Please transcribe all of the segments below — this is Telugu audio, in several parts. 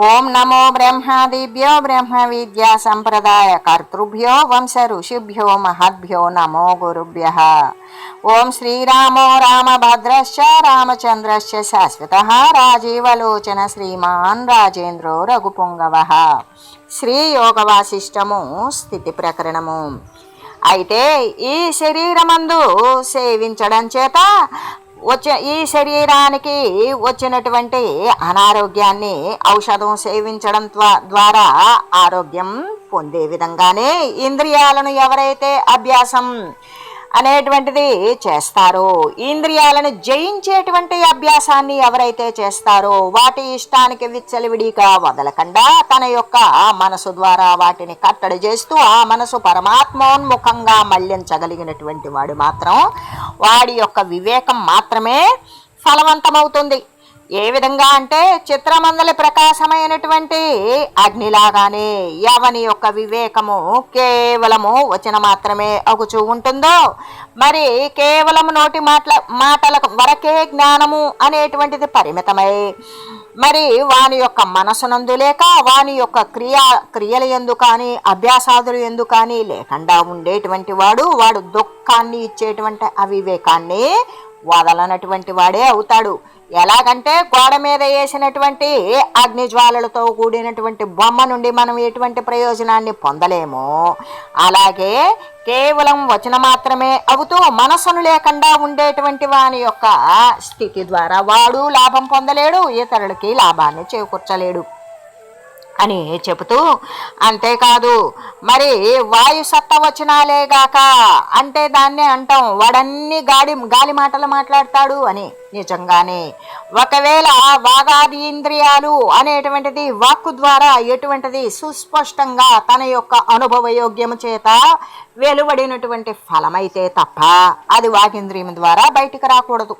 ఓం నమో బ్రహ్మాదిభ్యో బ్రహ్మ విద్యా సంప్రదాయ కర్తృభ్యో వంశ ఋషిభ్యో మహద్భ్యో నమో గురుభ్య. ఓం శ్రీరామో రామభద్రశ్చ రామచంద్రశ్చ శాశ్వత. రాజీవలోచన శ్రీమాన్ రాజేంద్రో రఘుపుంగవ. శ్రీ వాసిష్టము స్థితి ప్రకరణము. అయితే ఈ శరీరమందు సేవించడం చేత వచ్చే ఈ శరీరానికి వచ్చినటువంటి అనారోగ్యాన్ని ఔషధం సేవించడం ద్వారా ఆరోగ్యం పొందే విధంగానే ఇంద్రియాలను ఎవరైతే అభ్యాసం అనేటువంటిది చేస్తారు ఇంద్రియాలను జయించేటువంటి అభ్యాసాన్ని ఎవరైతే చేస్తారో వాటి ఇష్టానికి విచ్చలవిడిగా వదలకుండా తన యొక్క మనసు ద్వారా వాటిని కట్టడి చేస్తూ ఆ మనసు పరమాత్మోన్ముఖంగా మళ్ళించగలిగినటువంటి వాడు మాత్రం వాడి యొక్క వివేకం మాత్రమే ఫలవంతమవుతుంది. ఏ విధంగా అంటే చిత్రమందలి ప్రకాశమైనటువంటి అగ్నిలాగానే ఎవని యొక్క వివేకము కేవలము వచన మాత్రమే అగుచూ ఉంటుందో మరి కేవలం నోటి మాటల మాటల వరకే జ్ఞానము అనేటువంటిది పరిమితమై మరి వాని యొక్క మనసునందు లేక వాని యొక్క క్రియా క్రియల ఎందు కానీ అభ్యాసాదులు ఎందు కానీ లేకుండా ఉండేటువంటి వాడు వాడు దుఃఖాన్ని ఇచ్చేటువంటి అవివేకాన్ని వదలనటువంటి వాడే అవుతాడు. ఎలాగంటే గోడ మీద వేసినటువంటి అగ్ని జ్వాలలతో కూడినటువంటి బొమ్మ నుండి మనం ఎటువంటి ప్రయోజనాన్ని పొందలేమో. అలాగే కేవలం వచన మాత్రమే అవుతూ మనసును లేకుండా ఉండేటువంటి వాని యొక్క స్థితి ద్వారా వాడు లాభం పొందలేడు ఇతరులకి లాభాన్ని చేకూర్చలేడు అని చెబుతూ అంతేకాదు మరి వాయు సత్త వచనాలేగాక అంటే దాన్నే అంటాం వాడన్ని గాడి గాలి మాటలు మాట్లాడతాడు అని. నిజంగానే. ఒకవేళ వాగాది ఇంద్రియాలు అనేటువంటిది వాక్కు ద్వారా ఎటువంటిది సుస్పష్టంగా తన యొక్క అనుభవ యోగ్యము చేత వెలువడినటువంటి ఫలమైతే తప్ప అది వాగింద్రియం ద్వారా బయటికి రాకూడదు.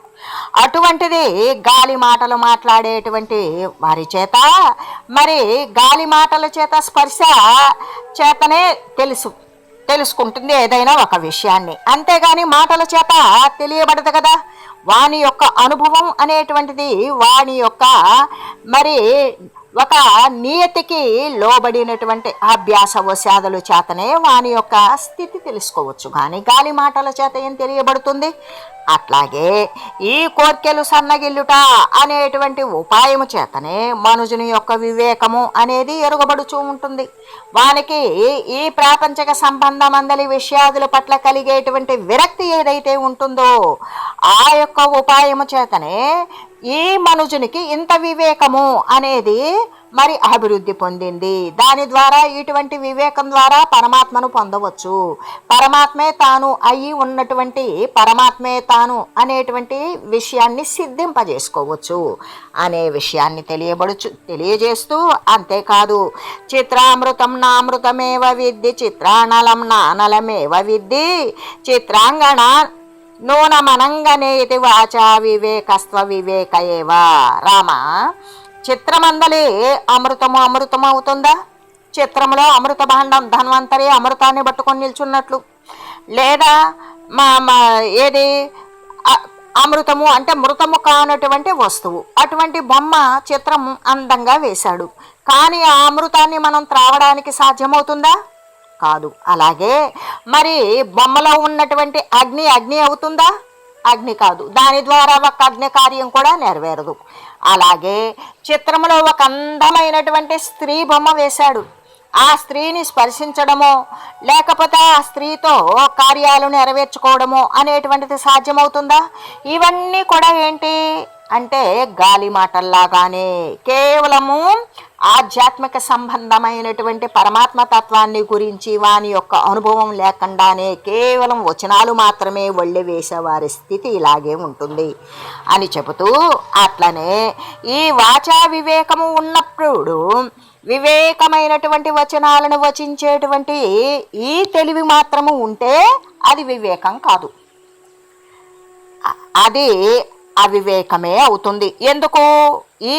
అటువంటిది గాలి మాటలు మాట్లాడేటువంటి వారి చేత మరి గాలి మాటల చేత స్పర్శ చేతనే తెలుసు తెలుసుకుంటుంది ఏదైనా ఒక విషయాన్ని. అంతేగాని మాటల చేత తెలియబడదు కదా. వాని యొక్క అనుభవం అనేటువంటిది వాని యొక్క మరి ఒక నియతికి లోబడినటువంటి అభ్యాస వశాదుల చేతనే వాని యొక్క స్థితి తెలుసుకోవచ్చు. కానీ గాలి మాటల చేత ఏం తెలియబడుతుంది? అట్లాగే ఈ కోర్కెలు సన్నగిల్లుట అనేటువంటి ఉపాయము చేతనే మనుజుని యొక్క వివేకము అనేది ఎరుగబడుచూ ఉంటుంది. వానికి ఈ ప్రాపంచక సంబంధం అందలి విషయాదుల పట్ల కలిగేటువంటి విరక్తి ఏదైతే ఉంటుందో ఆ యొక్క ఉపాయము చేతనే ఈ మనుజునికి ఇంత వివేకము అనేది మరి అభివృద్ధి పొందింది. దాని ద్వారా ఇటువంటి వివేకం ద్వారా పరమాత్మను పొందవచ్చు. పరమాత్మే తాను అయి ఉన్నటువంటి పరమాత్మే తాను అనేటువంటి విషయాన్ని సిద్ధింపజేసుకోవచ్చు. అనే విషయాన్ని తెలియబడుచు తెలియజేస్తూ అంతేకాదు చిత్రామృతం నామృతమేవ విద్ది చిత్రానలం నానలమేవ విద్ది చిత్రాంగణ నూనమనంగనేతి వాచ వివేకస్త్వ వివేక ఏవా రామ చిత్రమందలి అమృతము అమృతము అవుతుందా? చిత్రములో అమృత భాండం ధన్వంతరి అమృతాన్ని పట్టుకొని నిల్చున్నట్లు. లేదా మా మా ఏది? అమృతము అంటే మృతము కానటువంటి వస్తువు. అటువంటి బొమ్మ చిత్రం అందంగా వేశాడు. కానీ ఆ అమృతాన్ని మనం త్రావడానికి సాధ్యమవుతుందా? కాదు. అలాగే మరి బొమ్మలో ఉన్నటువంటి అగ్ని అగ్ని అవుతుందా? అగ్ని కాదు. దాని ద్వారా ఒక అగ్ని కార్యం కూడా నెరవేరదు. అలాగే చిత్రంలో ఒక అందమైనటువంటి స్త్రీ బొమ్మ వేశాడు. ఆ స్త్రీని స్పర్శించడమో లేకపోతే ఆ స్త్రీతో కార్యాలు నెరవేర్చుకోవడమో అనేటువంటిది సాధ్యమవుతుందా? ఇవన్నీ కూడా ఏంటి? అంటే గాలి మాటల్లాగానే కేవలము ఆధ్యాత్మిక సంబంధమైనటువంటి పరమాత్మ తత్వాన్ని గురించి వాని యొక్క అనుభవం లేకుండానే కేవలం వచనాలు మాత్రమే ఒళ్ళి వేసేవారి స్థితి ఇలాగే ఉంటుంది అని చెబుతూ అట్లనే ఈ వాచా వివేకము ఉన్నప్పుడు వివేకమైనటువంటి వచనాలను వచించేటువంటి ఈ తెలివి మాత్రము ఉంటే అది వివేకం కాదు. అది అవివేకమే అవుతుంది. ఎందుకు? ఈ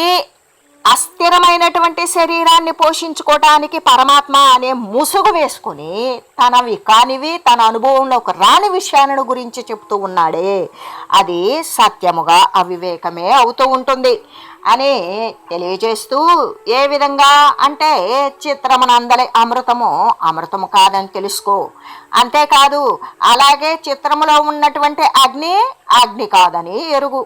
అస్థిరమైనటువంటి శరీరాన్ని పోషించుకోవటానికి పరమాత్మ అనే ముసుగు వేసుకుని తనవి కానివి తన అనుభవంలోకి రాని విషయాలను గురించి చెప్తూ ఉన్నాడే. అది సత్యముగా అవివేకమే అవుతూ ఉంటుంది అని తెలియజేస్తూ ఏ విధంగా అంటే చిత్రమునందలి అమృతము అమృతము కాదని తెలుసుకో. అంతేకాదు అలాగే చిత్రములో ఉన్నటువంటి అగ్ని అగ్ని కాదని ఎరుగు.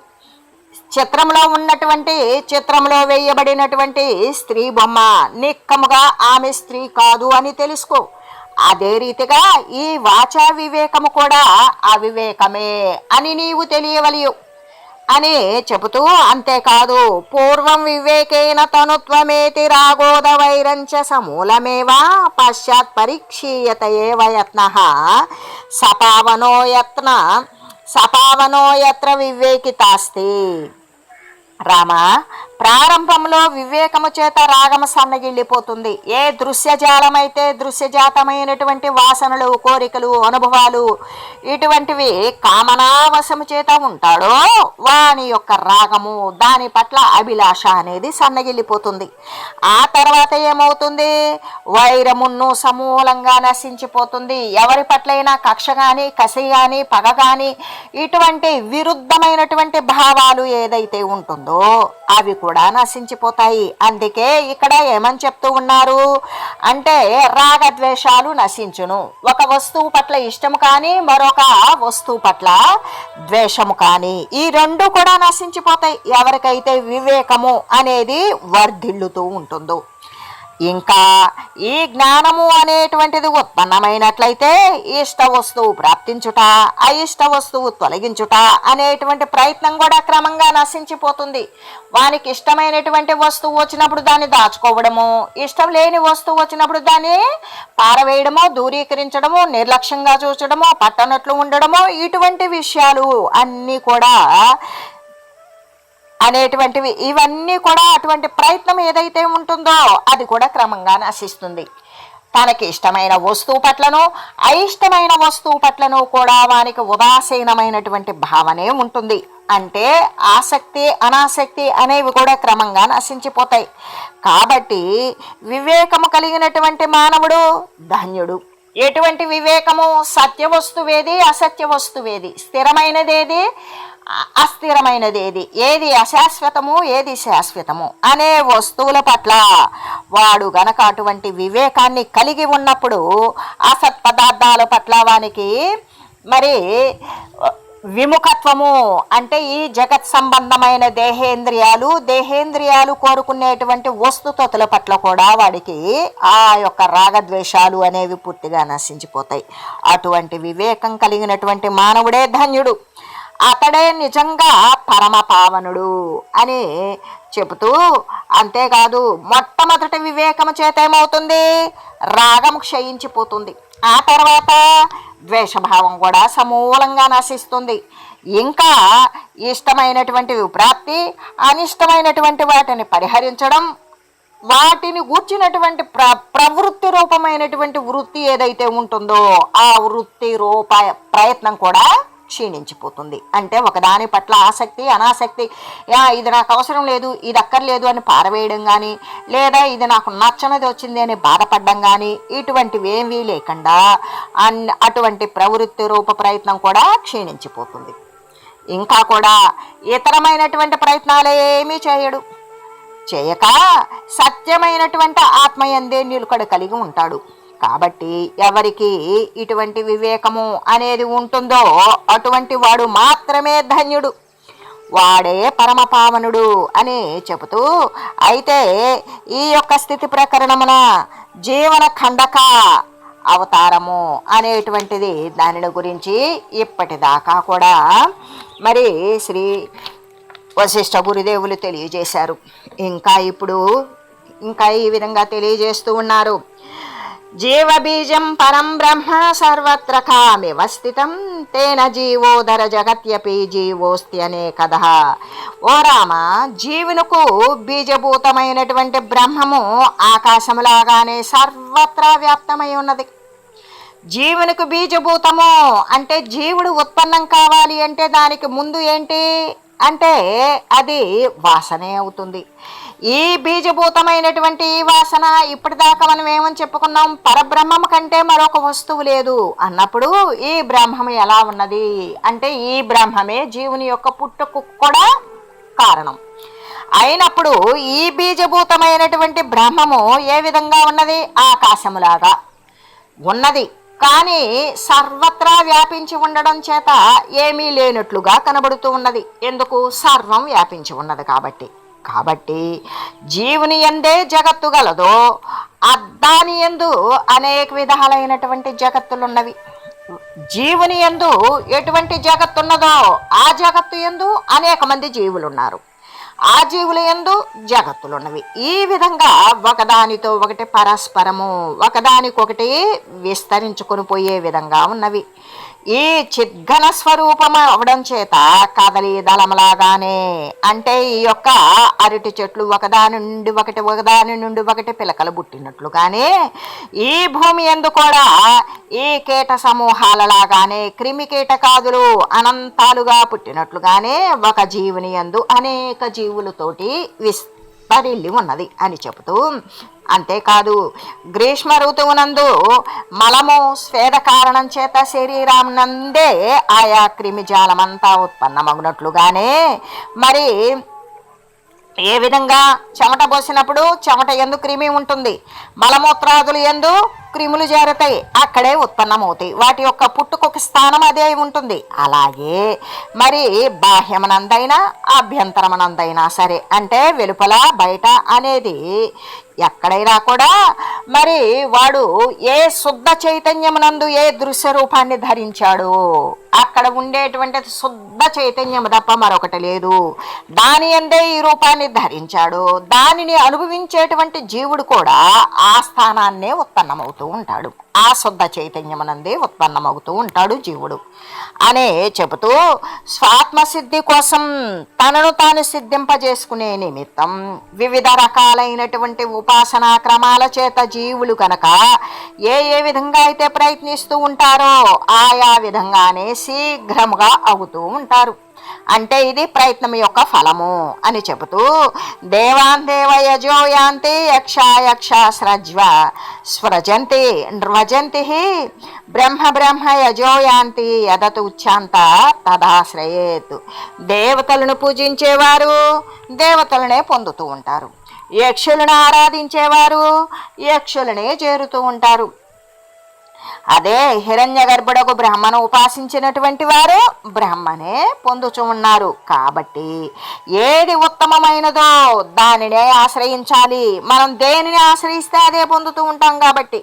చిత్రంలో ఉన్నటువంటి చిత్రంలో వేయబడినటువంటి స్త్రీ బొమ్మ నిక్కముగా ఆమె స్త్రీ కాదు అని తెలుసుకో. అదే రీతిగా ఈ వాచా వివేకము కూడా అవివేకమే అని నీవు తెలియవలియు. అని చెబుతూ అంతేకాదు పూర్వం వివేకేన తనుత్వమేతి రాగోద వైరంచ సమూలమేవా పశ్చాత్ పరీక్షీయత ఏవ యత్న సపావనో యత్న సపావనో యత్ర వివేకితాస్తి. రామ ప్రారంభంలో వివేకము చేత రాగము సన్నగిల్లిపోతుంది. ఏ దృశ్యజాలమైతే దృశ్యజాతమైనటువంటి వాసనలు కోరికలు అనుభవాలు ఇటువంటివి కామనావశము చేత ఉంటాడో వాని యొక్క రాగము దాని పట్ల అభిలాష అనేది సన్నగిల్లిపోతుంది. ఆ తర్వాత ఏమవుతుంది? వైరమును సమూలంగా నశించిపోతుంది. ఎవరి పట్లైనా కక్ష కానీ కసి కానీ పగ కానీ ఇటువంటి విరుద్ధమైనటువంటి భావాలు ఏదైతే ఉంటుందో అవి కూడా కూడా నశించిపోతాయి. అందుకే ఇక్కడ ఏమని చెప్తూ ఉన్నారు? అంటే రాగద్వేషాలు నశించును. ఒక వస్తువు పట్ల ఇష్టము కానీ మరొక వస్తువు పట్ల ద్వేషము కానీ ఈ రెండు కూడా నశించిపోతాయి. ఎవరికైతే వివేకము అనేది వర్ధిల్లుతూ ఉంటుందో. ఇంకా ఈ జ్ఞానము అనేటువంటిది ఉత్పన్నమైనట్లయితే ఇష్ట వస్తువు ప్రాప్తించుట అయిష్ట వస్తువు తొలగించుట అనేటువంటి ప్రయత్నం కూడా క్రమంగా నశించిపోతుంది. వానికి ఇష్టమైనటువంటి వస్తువు వచ్చినప్పుడు దాన్ని దాచుకోవడము ఇష్టం లేని వస్తువు వచ్చినప్పుడు దాన్ని పారవేయడమో దూరీకరించడము నిర్లక్ష్యంగా చూచడము పట్టనట్లు ఉండడము ఇటువంటి విషయాలు అన్నీ కూడా అనేటువంటివి ఇవన్నీ కూడా అటువంటి ప్రయత్నం ఏదైతే ఉంటుందో అది కూడా క్రమంగా నశిస్తుంది తనకి ఇష్టమైన వస్తువు పట్లను అయిష్టమైన వస్తువు పట్లను కూడా వానికి ఉదాసీనమైనటువంటి భావనే ఉంటుంది. అంటే ఆసక్తి అనాసక్తి అనేవి కూడా క్రమంగా నశించిపోతాయి కాబట్టి వివేకము కలిగినటువంటి మానవుడు ధన్యుడు. ఎటువంటి వివేకము సత్య వస్తువేది అసత్య వస్తువేది స్థిరమైనదేది? అస్థిరమైనది ఏది ఏది అశాశ్వతము ఏది శాశ్వతము అనే వస్తువుల పట్ల వాడు గనక అటువంటి వివేకాన్ని కలిగి ఉన్నప్పుడు అసత్ పదార్థాల పట్ల వానికి మరి విముఖత్వము అంటే ఈ జగత్ సంబంధమైన దేహేంద్రియాలు దేహేంద్రియాలు కోరుకునేటువంటి వస్తుతతుల పట్ల కూడా వాడికి ఆ యొక్క రాగద్వేషాలు అనేవి పూర్తిగా నశించిపోతాయి అటువంటి వివేకం కలిగినటువంటి మానవుడే ధన్యుడు అతడే నిజంగా పరమ పావనుడు అని చెబుతూ అంతేకాదు మొట్టమొదటి వివేకము చేత ఏమవుతుంది? రాగం క్షయించిపోతుంది. ఆ తర్వాత ద్వేషభావం కూడా సమూలంగా నశిస్తుంది. ఇంకా ఇష్టమైనటువంటి ప్రాప్తి అనిష్టమైనటువంటి వాటిని పరిహరించడం వాటిని కూర్చున్నటువంటి ప్ర ప్రవృత్తి రూపమైనటువంటి వృత్తి ఏదైతే ఉంటుందో ఆ వృత్తి రూప ప్రయత్నం కూడా క్షీణించిపోతుంది. అంటే ఒకదాని పట్ల ఆసక్తి అనాసక్తి యా ఇది నాకు అవసరం లేదు ఇది అక్కర్లేదు అని పారవేయడం కానీ లేదా ఇది నాకు నచ్చనిది వచ్చింది అని బాధపడడం కానీ ఇటువంటివి ఏమీ లేకుండా అన్ అటువంటి ప్రవృత్తి రూప ప్రయత్నం కూడా క్షీణించిపోతుంది. ఇంకా కూడా ఇతరమైనటువంటి ప్రయత్నాలు ఏమీ చేయడు. చేయక సత్యమైనటువంటి ఆత్మయందే నిలుకడ కలిగి ఉంటాడు. కాబట్టి ఎవరికి ఇటువంటి వివేకము అనేది ఉంటుందో అటువంటి వాడు మాత్రమే ధన్యుడు. వాడే పరమపావనుడు అని చెబుతూ అయితే ఈ యొక్క స్థితి ప్రకరణమున జీవన ఖండక అవతారము అనేటువంటిది దానిని గురించి ఇప్పటిదాకా కూడా మరి శ్రీ వశిష్ఠ గురుదేవులు తెలియజేశారు. ఇంకా ఇప్పుడు ఇంకా ఈ విధంగా తెలియజేస్తూ ఉన్నారు. జీవబీజం పరం బ్రహ్మ సర్వత్ర కామివ స్థితం. తేన జీవోధర జగత్యపి జీవోస్తి అనే కథ ఓ రామ జీవునకు బీజభూతమైనటువంటి బ్రహ్మము ఆకాశములాగానే సర్వత్రా వ్యాప్తమై ఉన్నది. జీవునికి బీజభూతము అంటే జీవుడు ఉత్పన్నం కావాలి అంటే దానికి ముందు ఏంటి? అంటే అది వాసనే అవుతుంది. ఈ బీజభూతమైనటువంటి ఈ వాసన ఇప్పటిదాకా మనం ఏమని చెప్పుకున్నాం? పరబ్రహ్మం కంటే మరొక వస్తువు లేదు. అన్నప్పుడు ఈ బ్రహ్మం ఎలా ఉన్నది? అంటే ఈ బ్రహ్మమే జీవుని యొక్క పుట్టుకు కూడా కారణం. అయినప్పుడు ఈ బీజభూతమైనటువంటి బ్రహ్మము ఏ విధంగా ఉన్నది? ఆకాశములాగా ఉన్నది. కానీ సర్వత్రా వ్యాపించి ఉండడం చేత ఏమీ లేనట్లుగా కనబడుతూ ఉన్నది. ఎందుకు? సర్వం వ్యాపించి ఉన్నది కాబట్టి. కాబట్టి జీవుని ఎందే జగత్తు గలదో అద్దాని ఎందు అనేక విధాలైనటువంటి జగత్తులున్నవి. జీవుని ఎందు ఎటువంటి జగత్తు ఉన్నదో ఆ జగత్తు ఎందు అనేక మంది జీవులున్నారు. ఆ జీవుల ఎందు జగత్తులున్నవి. ఈ విధంగా ఒకదానితో ఒకటి పరస్పరము ఒకదానికొకటి విస్తరించుకొని పోయే విధంగా ఉన్నవి. ఈ చిద్ఘన స్వరూపం అవడం చేత కదలి దళంలాగానే అంటే ఈ యొక్క అరటి చెట్లు ఒకదాని నుండి ఒకటి ఒకదాని నుండి ఒకటి పిలకలు పుట్టినట్లుగానే ఈ భూమి ఎందు కూడా ఈ కీట సమూహాలలాగానే క్రిమి కీటకాదులు అనంతాలుగా పుట్టినట్లుగానే ఒక జీవుని యందు అనేక జీవులతోటి విస్తరిల్లి ఉన్నది అని చెబుతూ అంతేకాదు గ్రీష్మ ఋతువునందు మలము స్వేద కారణం చేత శరీరం నందే ఆయా క్రిమిజాలమంతా ఉత్పన్నమగునట్లుగానే మరి ఏ విధంగా చెమట పోసినప్పుడు చెమట ఎందు క్రిమి ఉంటుంది? మలమూత్రాదులు ఎందు క్రిములు జారతాయి అక్కడే ఉత్పన్నమవుతాయి. వాటి యొక్క పుట్టుకొక స్థానం అదే అయి ఉంటుంది. అలాగే మరి బాహ్యమనందైనా అభ్యంతరమనందైనా సరే అంటే వెలుపల బయట అనేది ఎక్కడైనా కూడా మరి వాడు ఏ శుద్ధ చైతన్యమునందు ఏ దృశ్య రూపాన్ని ధరించాడు అక్కడ ఉండేటువంటి శుద్ధ చైతన్యము తప్ప మరొకటి లేదు. దాని అందే ఈ రూపాన్ని ధరించాడు దానిని అనుభవించేటువంటి జీవుడు కూడా ఆ స్థానాన్నే ఉత్పన్నమవుతుంది అవుతూ ఉంటాడు. ఆ శుద్ధ చైతన్యమునందే ఉత్పన్నమవుతూ ఉంటాడు జీవుడు. అనే చెబుతూ స్వాత్మసిద్ధి కోసం తనను తాను సిద్ధింపజేసుకునే నిమిత్తం వివిధ రకాలైనటువంటి ఉపాసనా క్రమాల చేత జీవులు కనుక ఏ ఏ విధంగా అయితే ప్రయత్నిస్తూ ఉంటారో ఆయా విధంగానే శీఘ్రముగా అవుతూ ఉంటారు. అంటే ఇది ప్రయత్నం యొక్క ఫలము అని చెబుతూ దేవాన్ దేవ యజోయాంతి యక్ష యక్ష స్రజ్వ స్వ్రజంతి నృజంతి బ్రహ్మ బ్రహ్మ యజోయాంతి యదతు ఉచ్చాంత తదాశ్రయేత్ దేవతలను పూజించేవారు దేవతలనే పొందుతూ ఉంటారు. యక్షులను ఆరాధించేవారు యక్షులనే చేరుతూ ఉంటారు. అదే హిరణ్య గర్భుడకు బ్రహ్మను ఉపాసించినటువంటి వారు బ్రహ్మనే పొందుచు ఉన్నారు కాబట్టి ఏది ఉత్తమమైనదో దానినే ఆశ్రయించాలి. మనం దేనిని ఆశ్రయిస్తే అదే పొందుతూ ఉంటాం కాబట్టి.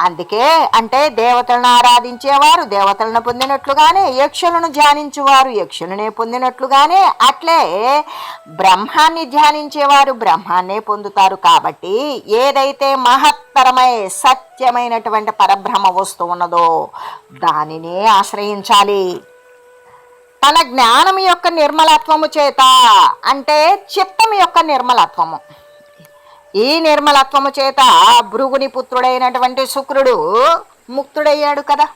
అందుకే అంటే దేవతలను ఆరాధించేవారు దేవతలను పొందినట్లుగానే యక్షులను ధ్యానించేవారు యక్షులనే పొందినట్లుగానే అట్లే బ్రహ్మాన్ని ధ్యానించేవారు బ్రహ్మాన్నే పొందుతారు కాబట్టి ఏదైతే మహత్తరమై సత్యమైనటువంటి పరబ్రహ్మ వస్తువు ఉన్నదో దానినే ఆశ్రయించాలి. తన జ్ఞానం యొక్క నిర్మలత్వము చేత అంటే చిత్తం యొక్క నిర్మలత్వము. ఈ నిర్మలత్వము చేత భృగుని పుత్రుడైనటువంటి శుక్రుడు ముక్తుడయ్యాడు కదా.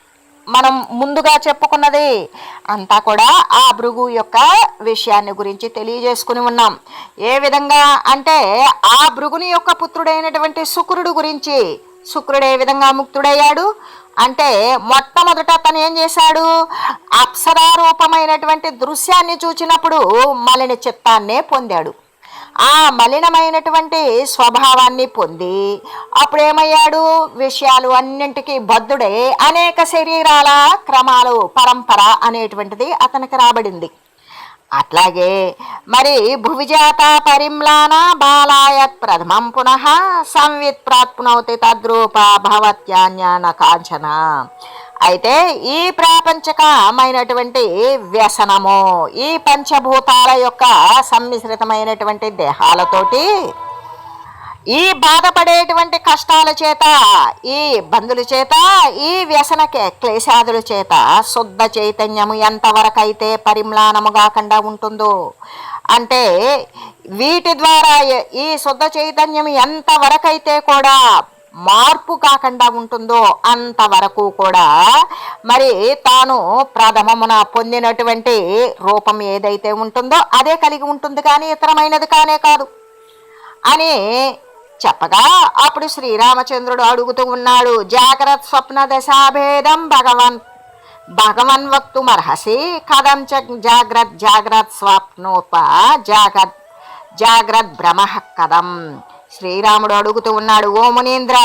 మనం ముందుగా చెప్పుకున్నది అంతా కూడా ఆ భృగు యొక్క విషయాన్ని గురించి తెలియజేసుకుని ఉన్నాం. ఏ విధంగా అంటే ఆ భృగుని యొక్క పుత్రుడైనటువంటి శుక్రుడు గురించి శుక్రుడు ఏ విధంగా ముక్తుడయ్యాడు? అంటే మొట్టమొదట తను ఏం చేశాడు? అప్సరారూపమైనటువంటి దృశ్యాన్ని చూచినప్పుడు మలిన చిత్తాన్నే పొందాడు. ఆ మలినమైనటువంటి స్వభావాన్ని పొంది అప్పుడేమయ్యాడు? విషయాలు అన్నింటికీ బద్ధుడే. అనేక శరీరాల క్రమాలు పరంపర అనేటువంటిది అతనికి రాబడింది. అట్లాగే మరి భువిజాత పరిమ్లాన బాలాయత్ ప్రథమం పునః సంవిత్ ప్రాప్నోతి తద్రూప భవత్యాన్యాన కాంచన. అయితే ఈ ప్రాపంచకమైనటువంటి వ్యసనము ఈ పంచభూతాల యొక్క సమ్మిశ్రితమైనటువంటి దేహాలతోటి ఈ బాధపడేటువంటి కష్టాల చేత ఈ ఇబ్బందుల చేత ఈ వ్యసనకే క్లేశాదుల చేత శుద్ధ చైతన్యము ఎంతవరకైతే పరిమ్లానము కాకుండా ఉంటుందో అంటే వీటి ద్వారా ఈ శుద్ధ చైతన్యం ఎంతవరకైతే కూడా మార్పు కాకుండా ఉంటుందో అంతవరకు కూడా మరి తాను ప్రథమమున పొందినటువంటి రూపం ఏదైతే ఉంటుందో అదే కలిగి ఉంటుంది కానీ ఇతరమైనది కానే కాదు. అని చెప్పగా అప్పుడు శ్రీరామచంద్రుడు అడుగుతూ ఉన్నాడు జాగ్రత్త స్వప్న దశాభేదం భగవన్ భగవన్ వక్తుమర్హసి కథం చ జాగ్రత్ జాగ్రత్ స్వప్నోప జాగ్రత్ జాగ్రత్ భ్రమ కథం. శ్రీరాముడు అడుగుతూ ఉన్నాడు ఓ మునీంద్ర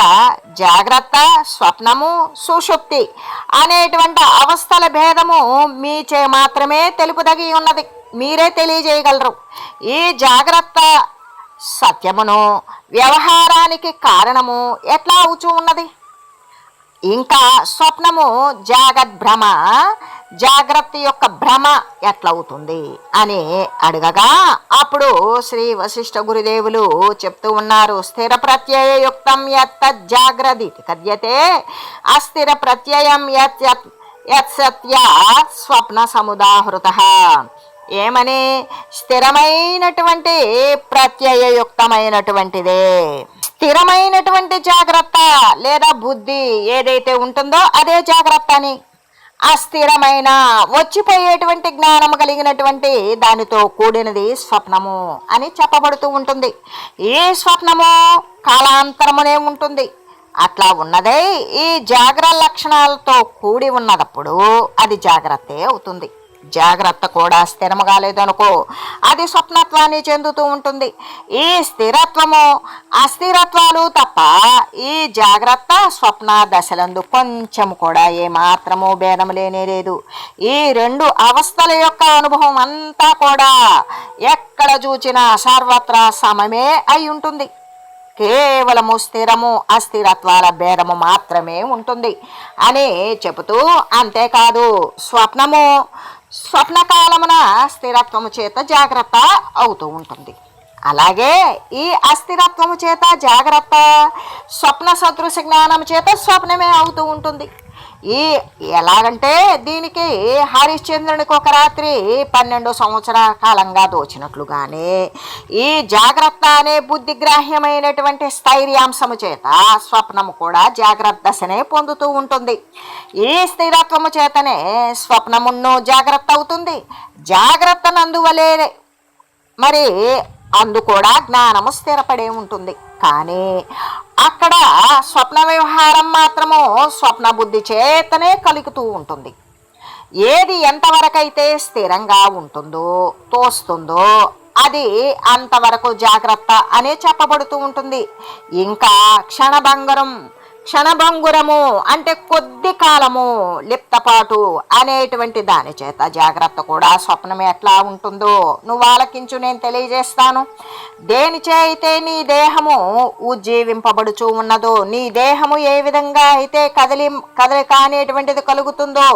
జాగ్రత్త స్వప్నము సుషుప్తి అనేటువంటి అవస్థల భేదము మీచే మాత్రమే తెలుపుదగి ఉన్నది. మీరే తెలియజేయగలరు. ఈ జాగ్రత్త సత్యమును వ్యవహారానికి కారణము ఎట్లా అవుచూ ఉన్నది? ఇంకా స్వప్నము జాగ్రత్త భ్రమ జాగ్రత్త యొక్క భ్రమ ఎట్లవుతుంది అని అడగగా అప్పుడు శ్రీ వశిష్ఠ గురుదేవులు చెప్తూ ఉన్నారు స్థిర ప్రత్యయయుక్తం యత్ జాగ్రది కథ్యతే అస్థిర ప్రత్యయం యత్ యత్ యత్ సత్య స్వప్న సముదాహృత. ఏమని? స్థిరమైనటువంటి ప్రత్యయయుక్తమైనటువంటిదే స్థిరమైనటువంటి జాగ్రత్త లేదా బుద్ధి ఏదైతే ఉంటుందో అదే జాగ్రత్త అని అస్థిరమైన వచ్చిపోయేటువంటి జ్ఞానము కలిగినటువంటి దానితో కూడినది స్వప్నము అని చెప్పబడుతూ ఉంటుంది. ఏ స్వప్నము కాలాంతరమునే ఉంటుంది. అట్లా ఉన్నదే ఈ జాగ్ర లక్షణాలతో కూడి ఉన్నదప్పుడు అది జాగ్రత్తే అవుతుంది. జాగ్రత్త కూడా స్థిరము కాలేదనుకో అది స్వప్నత్వాన్ని చెందుతూ ఉంటుంది. ఈ స్థిరత్వము అస్థిరత్వాలు తప్ప ఈ జాగ్రత్త స్వప్న దశలందు కొంచెం కూడా ఏమాత్రము భేదం లేనే లేదు. ఈ రెండు అవస్థల యొక్క అనుభవం అంతా కూడా ఎక్కడ చూచినా సర్వత్రా సమమే అయి ఉంటుంది. కేవలము స్థిరము అస్థిరత్వాల భేదము మాత్రమే ఉంటుంది. అని చెబుతూ అంతేకాదు స్వప్నము స్వప్నకాలమున స్థిరత్వము చేత జాగ్రత్త అవుతూ ఉంటుంది. అలాగే ఈ అస్థిరత్వము చేత జాగ్రత్త స్వప్న సదృశ జ్ఞానం చేత స్వప్నమే అవుతూ ఉంటుంది. ఈ ఎలాగంటే దీనికి హరిశ్చంద్రునికి ఒక రాత్రి పన్నెండు సంవత్సరాల కాలంగా దోచినట్లుగానే ఈ జాగ్రత్త అనే బుద్ధిగ్రాహ్యమైనటువంటి స్థైర్యాంశము చేత స్వప్నము కూడా జాగ్రత్త దశనే పొందుతూ ఉంటుంది. ఈ స్థిరత్వము చేతనే స్వప్నమును జాగ్రత్త అవుతుంది. జాగ్రత్త నందువలే మరి అందు కూడా జ్ఞానము స్థిరపడే ఉంటుంది. కానీ అక్కడ స్వప్న వ్యవహారం మాత్రము స్వప్న బుద్ధి చేతనే కలుగుతూ ఉంటుంది. ఏది ఎంతవరకైతే స్థిరంగా ఉంటుందో తోస్తుందో అది అంతవరకు జాగ్రత్త అనే చెప్పబడుతూ ఉంటుంది. ఇంకా క్షణభంగరం క్షణభంగురము అంటే కొద్ది కాలము లిప్తపాటు అనేటువంటి దాని చేత జాగ్రత్త కూడా స్వప్నం ఎట్లా ఉంటుందో నువ్వు ఆలకించు నేను తెలియజేస్తాను. దేనిచే అయితే నీ దేహము ఉజ్జీవింపబడుచు ఉన్నదో నీ దేహము ఏ విధంగా అయితే కదిలి కదలిక అనేటువంటిది కలుగుతుందో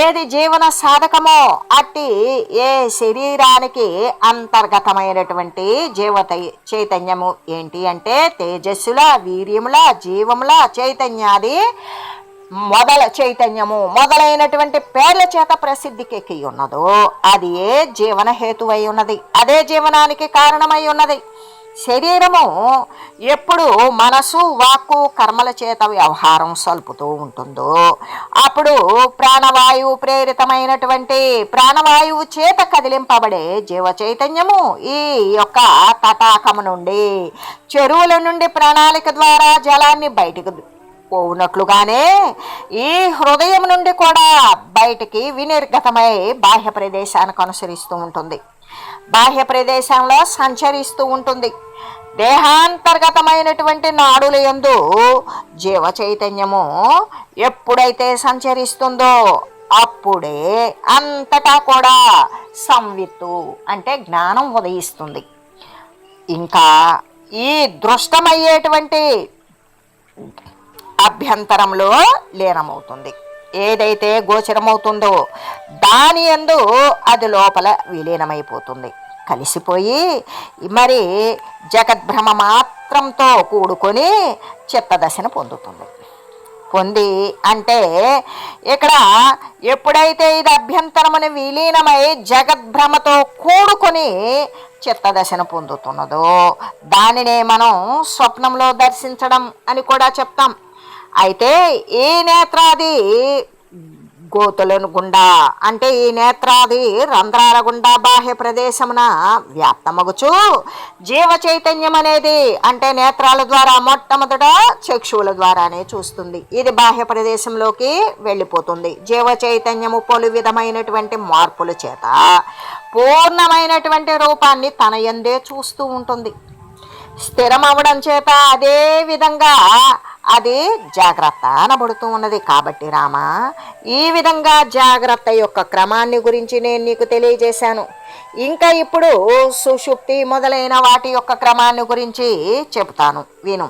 ఏది జీవన సాధకమో అట్టి ఏ శరీరానికి అంతర్గతమైనటువంటి జీవత చైతన్యము ఏంటి అంటే తేజస్సుల వీర్యముల జీవముల చైతన్యాది మొదల చైతన్యము మొదలైనటువంటి పేర్ల చేత ప్రసిద్ధికెక్కి ఉన్నదో అది ఏ జీవన హేతువై ఉన్నది? అదే జీవనానికి కారణమై ఉన్నది. శరీరము ఎప్పుడు మనసు వాక్కు కర్మల చేత వ్యవహారం సల్పుతూ ఉంటుందో అప్పుడు ప్రాణవాయువు ప్రేరితమైనటువంటి ప్రాణవాయువు చేత కదిలింపబడే జీవ చైతన్యము ఈ యొక్క తటాకము నుండి చెరువుల నుండి ప్రణాళిక ద్వారా జలాన్ని బయటకు పోవునట్లుగానే ఈ హృదయం నుండి కూడా బయటికి వినిర్గతమై బాహ్య ప్రదేశానికి అనుసరిస్తూ ఉంటుంది. బాహ్య ప్రదేశంలో సంచరిస్తూ ఉంటుంది. దేహాంతర్గతమైనటువంటి నాడుల యందు జీవ చైతన్యము ఎప్పుడైతే సంచరిస్తుందో అప్పుడే అంతటా కూడా సంవిత్తు అంటే జ్ఞానం ఉదయిస్తుంది. ఇంకా ఈ దృష్టమయ్యేటువంటి అభ్యంతరంలో లీనమవుతుంది. ఏదైతే గోచరమవుతుందో దాని ఎందు అది లోపల విలీనమైపోతుంది. కలిసిపోయి మరి జగద్భ్రమ మాత్రంతో కూడుకొని చిత్తదశను పొందుతుంది. పొంది అంటే ఇక్కడ ఎప్పుడైతే ఇది అభ్యంతరమని విలీనమై జగద్భ్రమతో కూడుకొని చిత్తదశను పొందుతున్నదో దానినే మనం స్వప్నంలో దర్శించడం అని కూడా చెప్తాం. అయితే ఈ నేత్రాది గోతులను గుండా అంటే ఈ నేత్రాది రంధ్రాల గుండా బాహ్య ప్రదేశమున వ్యాప్తమగుచు జీవ చైతన్యం అనేది అంటే నేత్రాల ద్వారా మొట్టమొదట చక్షువుల ద్వారానే చూస్తుంది. ఇది బాహ్య ప్రదేశంలోకి వెళ్ళిపోతుంది. జీవ చైతన్యము పలు విధమైనటువంటి మార్పుల చేత పూర్ణమైనటువంటి రూపాన్ని తన ఎందే చూస్తూ ఉంటుంది. స్థిరమవడం చేత అదే విధంగా అది జాగ్రత్త అనబడుతూ ఉన్నది కాబట్టి రామా ఈ విధంగా జాగ్రత్త యొక్క క్రమాన్ని గురించి నేను నీకు తెలియజేశాను. ఇంకా ఇప్పుడు సుషుప్తి మొదలైన వాటి యొక్క క్రమాన్ని గురించి చెబుతాను విను.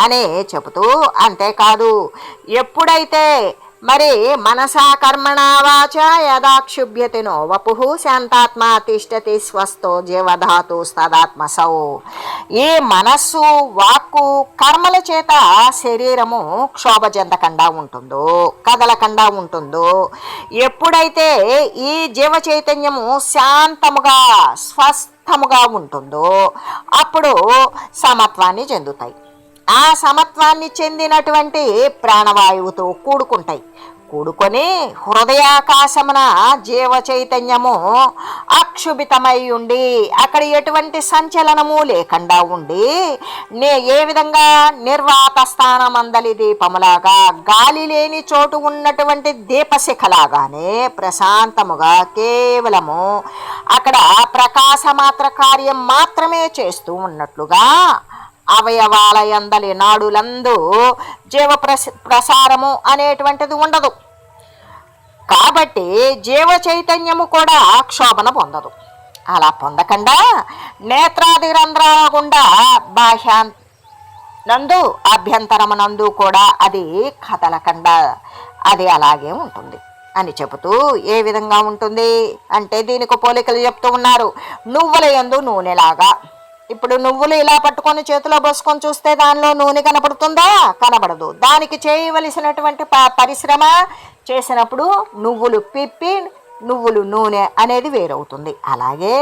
అనే చెబుతూ అంతేకాదు ఎప్పుడైతే మరి మనసా కర్మణ వాచ యదాక్షుభ్యతినో వపు శాంతాత్మ తిష్టతి స్వస్థో జీవధాతు సదాత్మసౌ ఈ మనస్సు వాక్కు కర్మల చేత శరీరము క్షోభ చెందకుండా ఉంటుందో కదలకుండా ఉంటుందో ఎప్పుడైతే ఈ జీవ చైతన్యము శాంతముగా స్వస్థముగా ఉంటుందో అప్పుడు సమత్వాన్ని చెందుతాయి. ఆ సమత్వాన్ని చెందినటువంటి ప్రాణవాయువుతో కూడుకుంటాయి. కూడుకొని హృదయాకాశమున జీవ చైతన్యము అక్షుభితమై ఉండి అక్కడ ఎటువంటి సంచలనము లేకుండా ఉండి నే ఏ విధంగా నిర్వాత స్థానమందలి దీపములాగా గాలి లేని చోటు ఉన్నటువంటి దీపశిఖలాగానే ప్రశాంతముగా కేవలము అక్కడ ప్రకాశమాత్ర కార్యం మాత్రమే చేస్తూ ఉన్నట్లుగా అవయవాలయందలి నాడులందు జీవ ప్రస ప్రసారము అనేటువంటిది ఉండదు. కాబట్టి జీవ చైతన్యము కూడా క్షోభన పొందదు. అలా పొందకుండా నేత్రాది రంధ్రాల గుండా బాహ్యా నందు అభ్యంతరమునందు కూడా అది కదలకుండా అది అలాగే ఉంటుంది. అని చెబుతూ ఏ విధంగా ఉంటుంది? అంటే దీనికి పోలికలు చెప్తూ ఉన్నారు. నువ్వుల యందు నూనెలాగా ఇప్పుడు నువ్వులు ఇలా పట్టుకొని చేతిలో పోసుకొని చూస్తే దానిలో నూనె కనపడుతుందా? కనబడదు. దానికి చేయవలసినటువంటి ప పరిశ్రమ చేసినప్పుడు నువ్వులు పిప్పి నువ్వులు నూనె అనేది వేరవుతుంది. అలాగే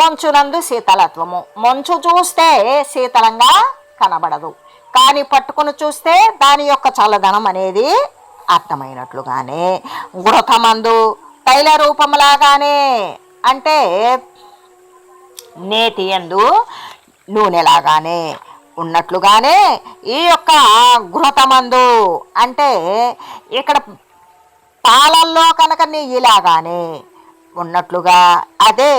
మంచునందు శీతలత్వము. మంచు చూస్తే శీతలంగా కనబడదు. కానీ పట్టుకొని చూస్తే దాని యొక్క చల్లదనం అనేది అర్థమైనట్లుగానే గృతమందు తైల రూపంలాగానే అంటే నేతి ఎందు నూనెలాగానే ఉన్నట్లుగానే ఈ యొక్క ఘృతమందు అంటే ఇక్కడ పాలల్లో కనుక నెయ్యిలాగానే ఉన్నట్లుగా అదే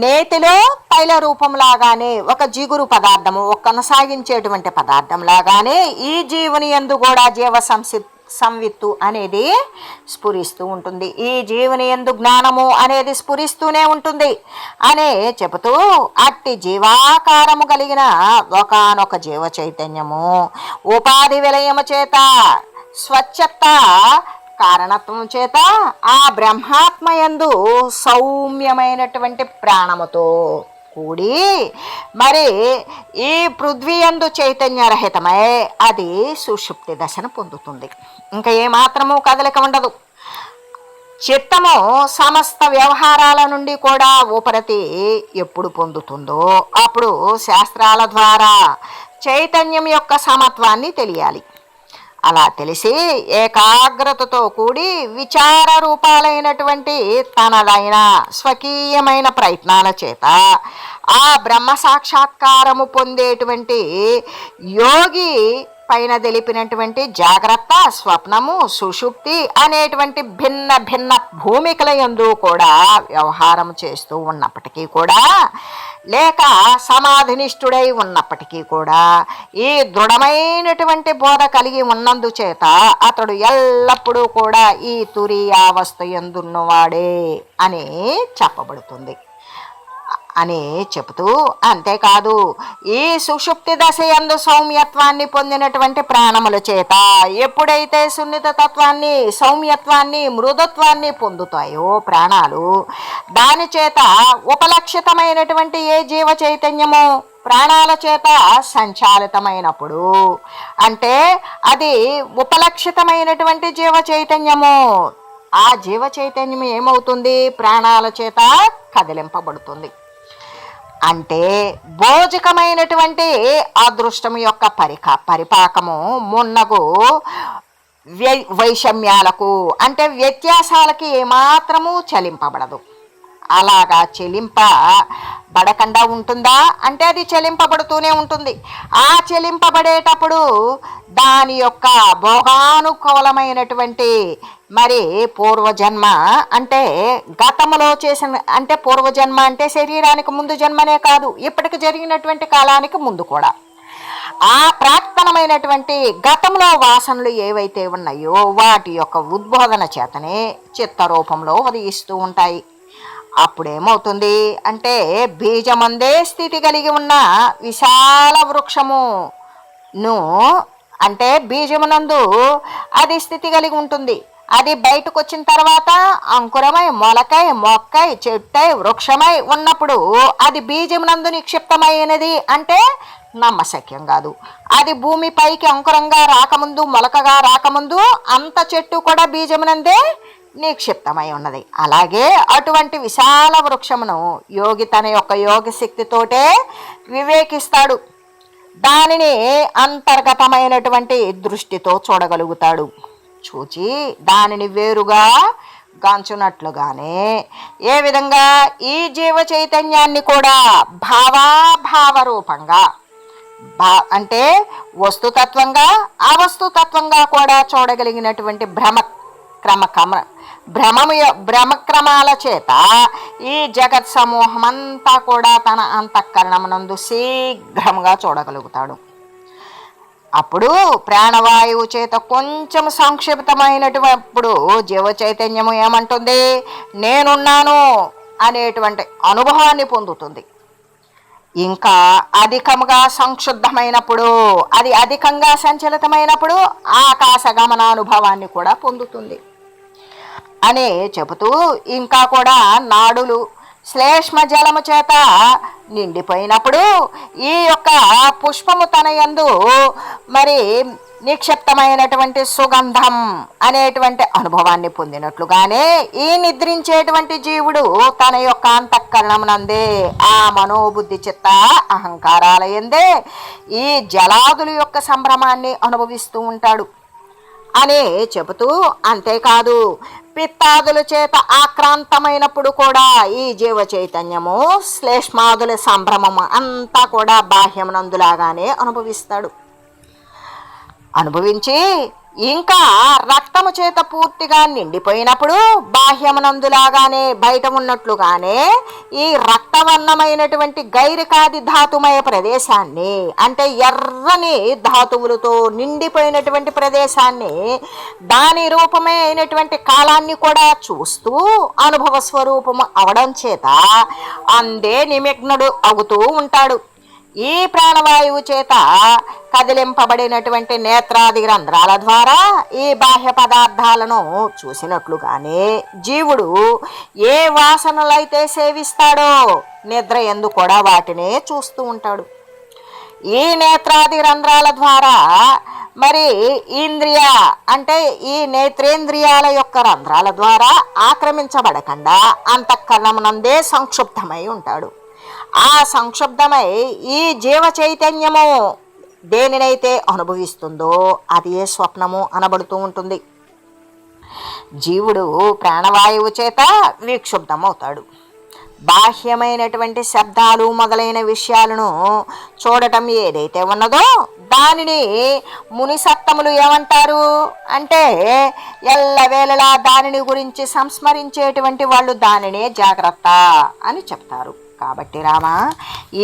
నేతిలో తైల రూపంలాగానే ఒక జిగురు పదార్థము ఒక కొనసాగించేటువంటి పదార్థం లాగానే ఈ జీవుని ఎందు కూడా జీవ సంసిద్ధి సంవిత్తు అనేది స్ఫురిస్తూ ఉంటుంది. ఈ జీవుని ఎందు జ్ఞానము అనేది స్ఫురిస్తూనే ఉంటుంది. అనే చెబుతూ అట్టి జీవాకారము కలిగిన ఒకనొక జీవ చైతన్యము ఉపాధి విలయము చేత స్వచ్ఛత కారణత్వం చేత ఆ బ్రహ్మాత్మయందు సౌమ్యమైనటువంటి ప్రాణముతో కూడి మరి ఈ పృథ్వీయందు చైతన్యరహితమై అది సుషుప్తి దశను పొందుతుంది. ఇంకా ఏమాత్రము కదలిక ఉండదు. చిత్తము సమస్త వ్యవహారాల నుండి కూడా ఉపరతి ఎప్పుడు పొందుతుందో అప్పుడు శాస్త్రాల ద్వారా చైతన్యం యొక్క సమత్వాన్ని తెలియాలి. అలా తెలిసి ఏకాగ్రతతో కూడి విచార రూపాలైనటువంటి తనదైన స్వకీయమైన ప్రయత్నాల చేత ఆ బ్రహ్మ సాక్షాత్కారము పొందేటువంటి యోగి పైన తెలిపినటువంటి జాగ్రత్త స్వప్నము సుషుప్తి అనేటువంటి భిన్న భిన్న భూమికల యందు కూడా వ్యవహారం చేస్తూ ఉన్నప్పటికీ కూడా లేక సమాధినిష్ఠుడై ఉన్నప్పటికీ కూడా ఈ దృఢమైనటువంటి బోధ కలిగి ఉన్నందుచేత అతడు ఎల్లప్పుడూ కూడా ఈ తురియావస్థ ఎందున్నవాడే అని చెప్పబడుతుంది. అని చెబుతూ అంతేకాదు ఈ సుషుప్తి దశ యందు సౌమ్యత్వాన్ని పొందినటువంటి ప్రాణముల చేత ఎప్పుడైతే సున్నిత తత్వాన్ని సౌమ్యత్వాన్ని మృదుత్వాన్ని పొందుతాయో ప్రాణాలు దాని చేత ఉపలక్షితమైనటువంటి ఏ జీవ చైతన్యము ప్రాణాల చేత సంచాలితమైనప్పుడు అంటే అది ఉపలక్షితమైనటువంటి జీవ చైతన్యము ఆ జీవ చైతన్యం ఏమవుతుంది? ప్రాణాల చేత కదిలింపబడుతుంది. అంటే భోజకమైనటువంటి అదృష్టం యొక్క పరిక పరిపాకము మున్నగు వై వైషమ్యాలకు అంటే వ్యత్యాసాలకి ఏమాత్రము చలింపబడదు. అలాగా చెలింప బడకుండా ఉంటుందా? అంటే అది చెలింపబడుతూనే ఉంటుంది. ఆ చెలింపబడేటప్పుడు దాని యొక్క భోగానుకూలమైనటువంటి మరి పూర్వజన్మ అంటే గతంలో చేసిన అంటే పూర్వజన్మ అంటే శరీరానికి ముందు జన్మనే కాదు ఇప్పటికి జరిగినటువంటి కాలానికి ముందు కూడా. ఆ ప్రాక్తనమైనటువంటి గతంలో వాసనలు ఏవైతే ఉన్నాయో వాటి యొక్క ఉద్బోధన చేతనే చిత్తరూపంలో ఉదయిస్తూ ఉంటాయి. అప్పుడేమవుతుంది అంటే బీజమందే స్థితి కలిగి ఉన్న విశాల వృక్షమును అంటే బీజమునందు అది స్థితి కలిగి ఉంటుంది. అది బయటకు వచ్చిన తర్వాత అంకురమై మొలకై మొక్కై చెట్టై వృక్షమై ఉన్నప్పుడు అది బీజమునందు నిక్షిప్తమైనది అంటే నమ్మశక్యం కాదు. అది భూమిపైకి అంకురంగా రాకముందు మొలకగా రాకముందు అంత చెట్టు కూడా బీజమునందే నిక్షిప్తమై ఉన్నది. అలాగే అటువంటి విశాల వృక్షమును యోగి తన యొక్క యోగ శక్తితోటే వివేకిస్తాడు. దానిని అంతర్గతమైనటువంటి దృష్టితో చూడగలుగుతాడు. చూచి దానిని వేరుగా గాంచునట్లుగానే ఏ విధంగా ఈ జీవ చైతన్యాన్ని కూడా భావాభావ రూపంగా భా అంటే వస్తుతత్వంగా అవస్తుతత్వంగా కూడా చూడగలిగినటువంటి భ్రమ క్రమ క్రమ భ్రమము భ్రమక్రమాల చేత ఈ జగత్ సమూహం అంతా కూడా తన అంతఃకరణమునందు శీఘ్రముగా చూడగలుగుతాడు. అప్పుడు ప్రాణవాయువు చేత కొంచెం సంక్షిప్తమైనటువంటిప్పుడు జీవ చైతన్యము ఏమంటుంది? నేనున్నాను అనేటువంటి అనుభవాన్ని పొందుతుంది. ఇంకా అధికముగా సంక్షుద్ధమైనప్పుడు అది అధికంగా సంచలితమైనప్పుడు ఆకాశ గమనానుభవాన్ని కూడా పొందుతుంది. అని చెబుతూ ఇంకా కూడా నాడులు శ్లేష్మ జలము చేత నిండిపోయినప్పుడు ఈ యొక్క పుష్పము తన యందు మరి నిక్షిప్తమైనటువంటి సుగంధం అనేటువంటి అనుభవాన్ని పొందినట్లుగానే ఈ నిద్రించేటువంటి జీవుడు తన యొక్క అంతఃకరణమునందే ఆ మనోబుద్ధి చిత్త అహంకారాలయందే ఈ జలాదుల యొక్క సంభ్రమాన్ని అనుభవిస్తూ ఉంటాడు. అని చెబుతూ అంతేకాదు పిత్తాదుల చేత ఆక్రాంతమైనప్పుడు కూడా ఈ జీవ చైతన్యము శ్లేష్మాదుల సంభ్రమము అంతా కూడా బాహ్యమునందులాగానే అనుభవిస్తాడు. అనుభవించి ఇంకా రక్తము చేత పూర్తిగా నిండిపోయినప్పుడు బాహ్యమునందులాగానే బయట ఉన్నట్లుగానే ఈ రక్తవర్ణమైనటువంటి గైరికాది ధాతుమయ ప్రదేశాన్ని అంటే ఎర్రని ధాతువులతో నిండిపోయినటువంటి ప్రదేశాన్ని దాని రూపమే అయినటువంటి కాలాన్ని కూడా చూస్తూ అనుభవ స్వరూపము అవడం చేత అందే నిమగ్నుడు అవుతూ ఉంటాడు. ఈ ప్రాణవాయువు చేత కదిలింపబడినటువంటి నేత్రాది రంధ్రాల ద్వారా ఈ బాహ్య పదార్థాలను చూసినట్లుగానే జీవుడు ఏ వాసనలైతే సేవిస్తాడో నిద్ర ఎందు కూడా వాటినే చూస్తూ ఉంటాడు. ఈ నేత్రాది రంధ్రాల ద్వారా మరి ఇంద్రియ అంటే ఈ నేత్రేంద్రియాల యొక్క రంధ్రాల ద్వారా ఆక్రమించబడకుండా అంతఃకరణమునందే సంక్షుప్తమై ఉంటాడు. ఆ సంక్షుబ్ధమై ఈ జీవ చైతన్యము దేనినైతే అనుభవిస్తుందో అది ఏ స్వప్నము అనబడుతూ ఉంటుంది. జీవుడు ప్రాణవాయువు చేత విక్షుబ్ధమవుతాడు. బాహ్యమైనటువంటి శబ్దాలు మొదలైన విషయాలను చూడటం ఏదైతే ఉన్నదో దానిని మునిసత్తములు ఏమంటారు? అంటే ఎల్లవేళలా దానిని గురించి సంస్మరించేటువంటి వాళ్ళు దానినే జాగ్రత్త అని చెప్తారు. కాబట్టి రామా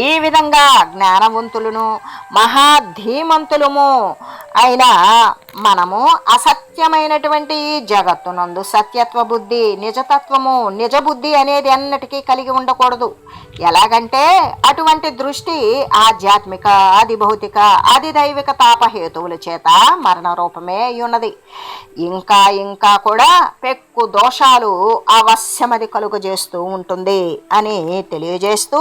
ఈ విధంగా జ్ఞానవంతులను మహాధీమంతులము అయిన మనము అసత్యమైనటువంటి జగత్తునందు సత్యత్వ బుద్ధి నిజతత్వము నిజబుద్ధి అనేది ఎన్నటికీ కలిగి ఉండకూడదు. ఎలాగంటే అటువంటి దృష్టి ఆధ్యాత్మిక అది భౌతిక అది దైవిక తాపహేతువుల చేత మరణ రూపమే ఉన్నది ఇంకా ఇంకా కూడా పెక్కు దోషాలు అవశ్యమది కలుగజేస్తూ ఉంటుంది అని తెలియజేస్తూ